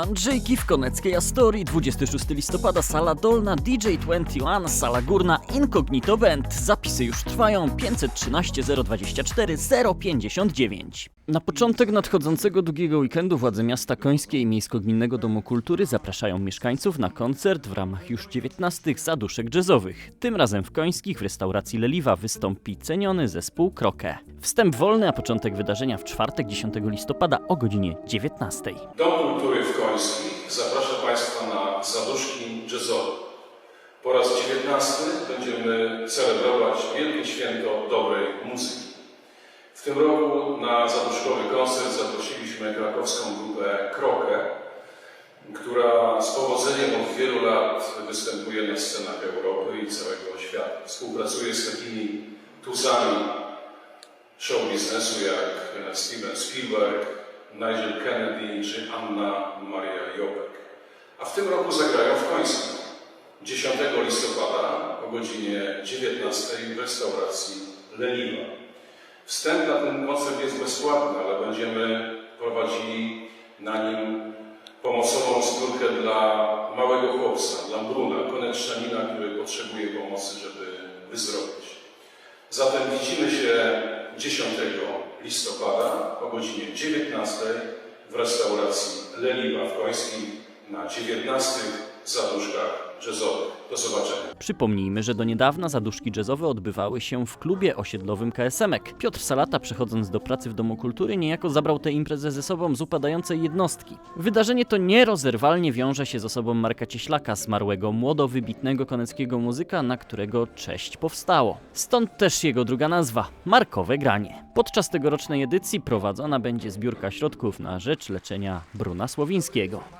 Andrzejki w Koneckiej Astorii, 26 listopada, sala dolna, DJ21, sala górna, Incognito Band. Zapisy już trwają, 513 024 059. Na początek nadchodzącego długiego weekendu władze miasta Końskie i Miejsko-Gminnego Domu Kultury zapraszają mieszkańców na koncert w ramach już 19 zaduszek jazzowych. Tym razem w Końskich w restauracji Leliwa wystąpi ceniony zespół Krokę. Wstęp wolny, a początek wydarzenia w czwartek 10 listopada o godzinie 19. Dom Kultury w Końskich zaprasza Państwa na zaduszki jazzowe. Po raz 19 będziemy celebrować Wielkie Święto Dobrej Muzyki. W tym roku na zaduszkowy koncert zaprosiliśmy krakowską grupę Krokę, która z powodzeniem od wielu lat występuje na scenach Europy i całego świata. Współpracuje z takimi tuzami show biznesu jak Steven Spielberg, Nigel Kennedy czy Anna Maria Jobek. A w tym roku zagrają w końcu 10 listopada o godzinie 19 w restauracji Leniwa. Wstęp na ten koncert jest bezpłatny, ale będziemy prowadzili na nim pomocową zbiórkę dla małego chłopca, dla Bruna, koneczczanina, który potrzebuje pomocy, żeby wyzdrowieć. Zatem widzimy się 10 listopada o godzinie 19 w restauracji Leniwa w Końskim na 19 zaduszkach jazzowych. Do zobaczenia. Przypomnijmy, że do niedawna zaduszki jazzowe odbywały się w klubie osiedlowym KSM-ek. Piotr Salata, przechodząc do pracy w Domu Kultury, niejako zabrał tę imprezę ze sobą z upadającej jednostki. Wydarzenie to nierozerwalnie wiąże się z osobą Marka Cieślaka, zmarłego młodowybitnego koneckiego muzyka, na którego cześć powstało. Stąd też jego druga nazwa Markowe Granie. Podczas tegorocznej edycji prowadzona będzie zbiórka środków na rzecz leczenia Bruna Słowińskiego.